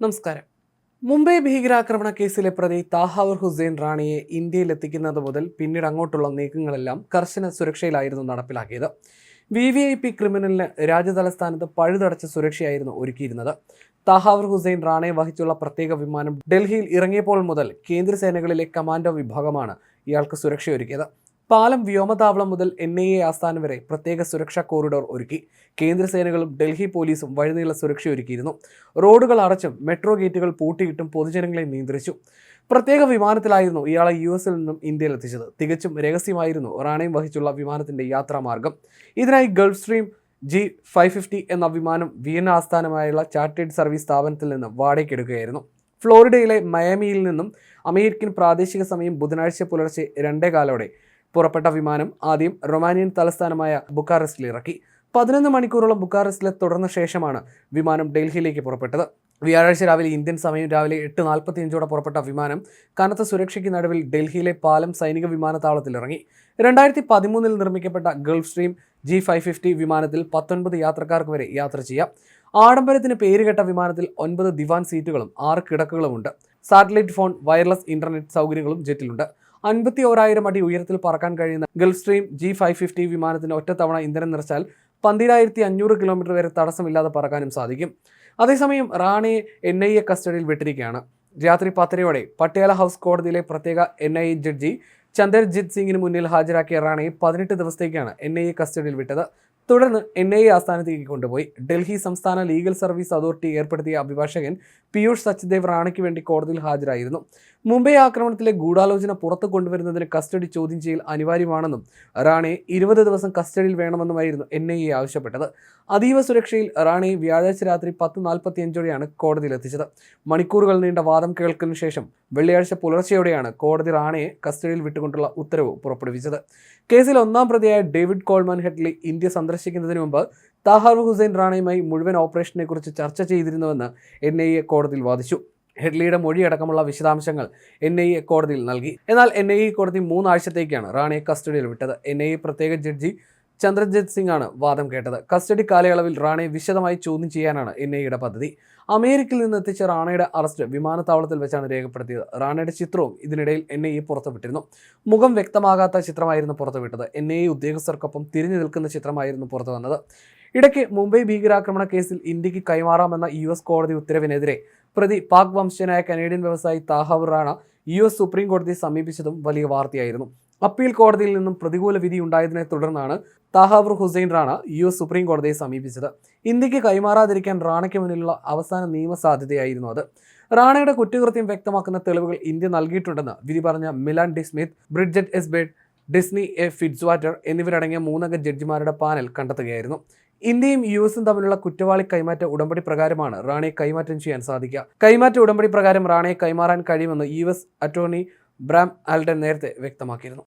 നമസ്കാരം. മുംബൈ ഭീകരാക്രമണ കേസിലെ പ്രതി താഹാവർ ഹുസൈൻ റാണിയെ ഇന്ത്യയിൽ എത്തിക്കുന്നത് മുതൽ പിന്നീട് അങ്ങോട്ടുള്ള നീക്കങ്ങളെല്ലാം കർശന സുരക്ഷയിലായിരുന്നു നടപ്പിലാക്കിയത്. വി വി ഐ പി ക്രിമിനലിന് രാജ്യതലസ്ഥാനത്ത് പഴുതടച്ച സുരക്ഷയായിരുന്നു ഒരുക്കിയിരുന്നത്. താഹാവർ ഹുസൈൻ റാണയെ വഹിച്ചുള്ള പ്രത്യേക വിമാനം ഡൽഹിയിൽ ഇറങ്ങിയപ്പോൾ മുതൽ കേന്ദ്രസേനകളിലെ കമാൻഡോ വിഭാഗമാണ് ഇയാൾക്ക് സുരക്ഷയൊരുക്കിയത്. പാലം വ്യോമതാവളം മുതൽ എൻ ഐ എ ആസ്ഥാനം വരെ പ്രത്യേക സുരക്ഷാ കോറിഡോർ ഒരുക്കി. കേന്ദ്രസേനകളും ഡൽഹി പോലീസും വഴിനീള സുരക്ഷയൊരുക്കിയിരുന്നു റോഡുകൾ അടച്ചും മെട്രോ ഗേറ്റുകൾ പൂട്ടിയിട്ടും പൊതുജനങ്ങളെ നിയന്ത്രിച്ചു. പ്രത്യേക വിമാനത്തിലായിരുന്നു ഇയാളെ യു എസിൽ നിന്നും ഇന്ത്യയിൽ എത്തിച്ചത്. തികച്ചും രഹസ്യമായിരുന്നു റാണയും വഹിച്ചുള്ള വിമാനത്തിന്റെ യാത്രാമാർഗം. ഇതിനായി Gulfstream G five fifty എന്ന വിമാനം വിയന്ന ആസ്ഥാനമായുള്ള ചാർട്ടേഡ് സർവീസ് സ്ഥാപനത്തിൽ നിന്ന് വാടകയ്ക്കെടുക്കുകയായിരുന്നു ഫ്ലോറിഡയിലെ മയാമിയിൽ നിന്നും അമേരിക്കൻ പ്രാദേശിക സമയം ബുധനാഴ്ച പുലർച്ചെ രണ്ടേ കാലോടെ പുറപ്പെട്ട വിമാനം ആദ്യം റൊമാനിയൻ തലസ്ഥാനമായ ബുക്കാറസ്റ്റിൽ ഇറക്കി പതിനൊന്ന് മണിക്കൂറോളം ബുക്കാറസ്റ്റിലെ തുടർന്ന ശേഷമാണ് വിമാനം ഡൽഹിയിലേക്ക് പുറപ്പെട്ടത്. വ്യാഴാഴ്ച രാവിലെ ഇന്ത്യൻ സമയം രാവിലെ എട്ട് നാൽപ്പത്തി അഞ്ചോടെ പുറപ്പെട്ട വിമാനം കനത്ത സുരക്ഷയ്ക്ക് നടുവിൽ ഡൽഹിയിലെ പാലം സൈനിക വിമാനത്താവളത്തിൽ ഇറങ്ങി രണ്ടായിരത്തി പതിമൂന്നിൽ നിർമ്മിക്കപ്പെട്ട Gulfstream G five fifty വിമാനത്തിൽ പത്തൊൻപത് യാത്രക്കാർക്ക് വരെ യാത്ര ചെയ്യാം. ആഡംബരത്തിന് പേരുകെട്ട വിമാനത്തിൽ ഒൻപത് ദിവാൻ സീറ്റുകളും ആറ് കിടക്കുകളുമുണ്ട്. സാറ്റലൈറ്റ് ഫോൺ വയർലെസ് ഇന്റർനെറ്റ് സൗകര്യങ്ങളും ജെറ്റിലുണ്ട്. അൻപത്തി ഓരായിരം അടി ഉയരത്തിൽ പറക്കാൻ കഴിയുന്ന Gulfstream G five fifty വിമാനത്തിന് ഒറ്റത്തവണ ഇന്ധനം നിറച്ചാൽ പന്തിരായിരത്തി അഞ്ഞൂറ് കിലോമീറ്റർ വരെ തടസ്സമില്ലാതെ പറക്കാനും സാധിക്കും. അതേസമയം റാണിയെ എൻ ഐ എ കസ്റ്റഡിയിൽ വിട്ടിരിക്കുകയാണ്. രാത്രി പത്തരയോടെ പട്യാല ഹൗസ് കോടതിയിലെ പ്രത്യേക N I A judge Chanderjit സിംഗിന് മുന്നിൽ ഹാജരാക്കിയ റാണയെ പതിനെട്ട് ദിവസത്തേക്കാണ് എൻ ഐ എ കസ്റ്റഡിയിൽ വിട്ടത്. തുടർന്ന് എൻ ഐ എ ആസ്ഥാനത്തേക്ക് കൊണ്ടുപോയി. ഡൽഹി സംസ്ഥാന ലീഗൽ സർവീസ് അതോറിറ്റി ഏർപ്പെടുത്തിയ അഭിഭാഷകൻ പീയൂഷ് സച്ദേവ് റാണയ്ക്ക് വേണ്ടി കോടതിയിൽ ഹാജരായിരുന്നു. മുംബൈ ആക്രമണത്തിലെ ഗൂഢാലോചന പുറത്തു കൊണ്ടുവരുന്നതിന് കസ്റ്റഡി ചോദ്യം ചെയ്യൽ അനിവാര്യമാണെന്നും റാണയെ ഇരുപത് ദിവസം കസ്റ്റഡിയിൽ വേണമെന്നുമായിരുന്നു എൻ ഐ എ ആവശ്യപ്പെട്ടത്. അതീവ സുരക്ഷയിൽ റാണയെ വ്യാഴാഴ്ച രാത്രി പത്ത് നാൽപ്പത്തി അഞ്ചോടെയാണ് കോടതിയിലെത്തിച്ചത് മണിക്കൂറുകൾ നീണ്ട വാദം കേൾക്കുന്ന ശേഷം വെള്ളിയാഴ്ച പുലർച്ചെയോടെയാണ് കോടതി റാണയെ കസ്റ്റഡിയിൽ വിട്ടുകൊണ്ടുള്ള ഉത്തരവ് പുറപ്പെടുവിച്ചത്. കേസിൽ ഒന്നാം പ്രതിയായ ഡേവിഡ് കോൾമാൻ ഹെഡ്ലി ഇന്ത്യ സന്ദർശിക്കുന്നതിന് മുമ്പ് താഹാർ ഹുസൈൻ റാണയുമായി മുഴുവൻ ഓപ്പറേഷനെക്കുറിച്ച് ചർച്ച ചെയ്തിരുന്നുവെന്ന് എൻ ഐ എ കോടതിയിൽ വാദിച്ചു. ഹെഡ്ലിയുടെ മൊഴിയടക്കമുള്ള വിശദാംശങ്ങൾ എൻ ഐ എ കോടതിയിൽ നൽകി. എന്നാൽ എൻ ഐ എ കോടതി മൂന്നാഴ്ചത്തേക്കാണ് റാണയെ കസ്റ്റഡിയിൽ വിട്ടത്. എൻ ഐ എ പ്രത്യേക ജഡ്ജി ചന്ദ്രജിത് സിംഗ് ആണ് വാദം കേട്ടത്. കസ്റ്റഡി കാലയളവിൽ റാണയെ വിശദമായി ചോദ്യം ചെയ്യാനാണ് എൻ ഐയുടെ പദ്ധതി. അമേരിക്കയിൽ നിന്ന് എത്തിച്ച റാണയുടെ അറസ്റ്റ് വിമാനത്താവളത്തിൽ വെച്ചാണ് രേഖപ്പെടുത്തിയത്. റാണയുടെ ചിത്രവും ഇതിനിടയിൽ എൻ ഐ എ പുറത്തുവിട്ടിരുന്നു. മുഖം വ്യക്തമാകാത്ത ചിത്രമായിരുന്നു പുറത്തുവിട്ടത്. എൻ ഐ എ ഉദ്യോഗസ്ഥർക്കൊപ്പം തിരിഞ്ഞു നിൽക്കുന്ന ചിത്രമായിരുന്നു പുറത്തു വന്നത് ഇടയ്ക്ക് മുംബൈ ഭീകരാക്രമണ കേസിൽ ഇന്ത്യയ്ക്ക് കൈമാറാമെന്ന യു എസ് കോടതി ഉത്തരവിനെതിരെ പ്രതി പാക് വംശജനായ കനേഡിയൻ വ്യവസായി Tahawwur Rana U S supreme കോടതിയെ സമീപിച്ചതും വലിയ വാർത്തയായിരുന്നു. അപ്പീൽ കോടതിയിൽ നിന്നും പ്രതികൂല വിധി ഉണ്ടായതിനെ തുടർന്നാണ് Tahawwur Hussain Rana U S supreme കോടതിയെ സമീപിച്ചത്. ഇന്ത്യയ്ക്ക് കൈമാറാതിരിക്കാൻ റാണയ്ക്ക് മുന്നിലുള്ള അവസാന നിയമസാധ്യതയായിരുന്നു അത്. റാണയുടെ കുറ്റകൃത്യം വ്യക്തമാക്കുന്ന തെളിവുകൾ ഇന്ത്യ നൽകിയിട്ടുണ്ടെന്ന് വിധി പറഞ്ഞ Milan D Smith Bridget S Bade Disney A Fitzwater എന്നിവരടങ്ങിയ മൂന്നംഗ ജഡ്ജിമാരുടെ പാനൽ കണ്ടെത്തുകയായിരുന്നു. ഇന്ത്യയും യു എസും തമ്മിലുള്ള കുറ്റവാളി കൈമാറ്റ ഉടമ്പടി പ്രകാരമാണ് റാണയെ കൈമാറ്റം ചെയ്യാൻ സാധിക്കുക. കൈമാറ്റ ഉടമ്പടി പ്രകാരം റാണയെ കൈമാറാൻ കഴിയുമെന്ന് U S attorney Bram Alden നേരത്തെ വ്യക്തമാക്കിയിരുന്നു.